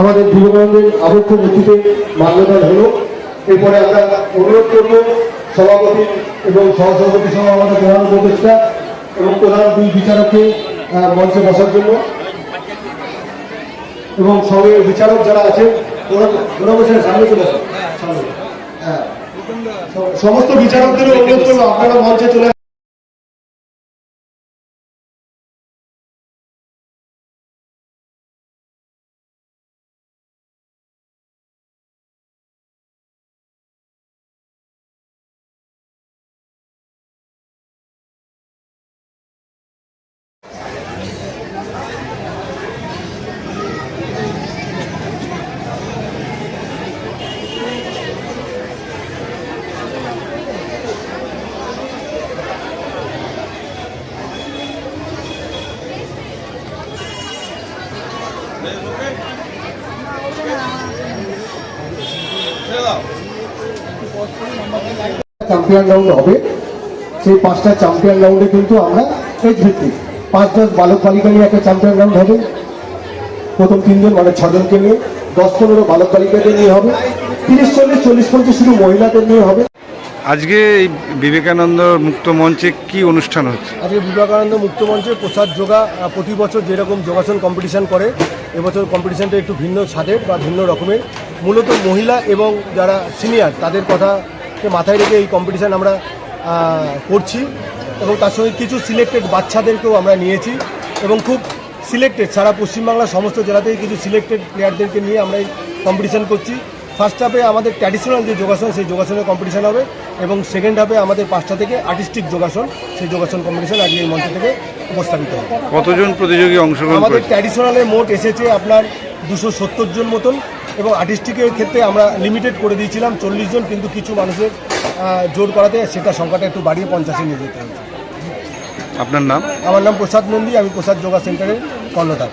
আমাদের দীর্ঘবন্ধের আবদ্ধ মুক্তিতে মান্যতা হল। এরপরে আমরা অনুরোধ করব সভাপতি এবং সহসভাপতি সহ আমাদের প্রধান উপদেষ্টা এবং প্রধান দুই বিচারককে মঞ্চে বসার জন্য। এবং সঙ্গে বিচারক যারা আছেন। হ্যাঁ সমস্ত বিচারকদের অনুরোধ করব আপনারা মঞ্চে চলে চ্যাম্পিয়ন রাউন্ড হবে। সেই পাঁচটা চ্যাম্পিয়ন রাউন্ডে কিন্তু আমরা এজ ভিত্তিক। পাঁচ দশ বালক বালিকা নিয়ে একটা চ্যাম্পিয়ন রাউন্ড হবে। প্রথম তিনজন মানে ছজনকে নিয়ে দশ পনেরো বালক বালিকাদের নিয়ে হবে। তিরিশ, চল্লিশ চল্লিশ, পঞ্চাশ শুধু মহিলাদের নিয়ে হবে। আজকে এই বিবেকানন্দ মুক্ত মঞ্চে কি অনুষ্ঠান হচ্ছে? আজকে বিবেকানন্দ মুক্ত মঞ্চে প্রসাদ যোগা প্রতি বছর যেরকম যোগাসন কম্পিটিশন করে, এবছর কম্পিটিশনটা একটু ভিন্ন স্বাদের বা ভিন্ন রকমের। মূলত মহিলা এবং যারা সিনিয়র তাদের কথাকে মাথায় রেখে এই কম্পিটিশন আমরা করছি এবং তার সঙ্গে কিছু সিলেক্টেড বাচ্চাদেরকেও আমরা নিয়েছি এবং খুব সিলেক্টেড সারা পশ্চিমবাংলার সমস্ত জেলাতেই কিছু সিলেক্টেড প্লেয়ারদেরকে নিয়ে আমরা এই কম্পিটিশন করছি। ফার্স্ট হাফে আমাদের ট্র্যাডিশনাল যে যোগাসন সেই যোগাসনের কম্পিটিশন হবে এবং সেকেন্ড হাফে আমাদের পাঁচটা থেকে আর্টিস্টিক যোগাসন সেই যোগাসন কম্পিটিশন আজকে এই মঞ্চ থেকে উপস্থাপিত হবে। কতজন প্রতিযোগী অংশগ্রহণ আমাদের ট্র্যাডিশনালে মোট এসেছে আপনার দুশো সত্তর জন মতন এবং আর্টিস্টিকের ক্ষেত্রে আমরা লিমিটেড করে দিয়েছিলাম চল্লিশ জন কিন্তু কিছু মানুষের জোর করাতে সেটা সংখ্যাটা একটু বাড়িয়ে পঞ্চাশে নিয়ে যেতে হয়েছে। আপনার নাম? আমার নাম প্রসাদ নন্দী আমি প্রসাদ যোগা সেন্টারের কর্ণধার।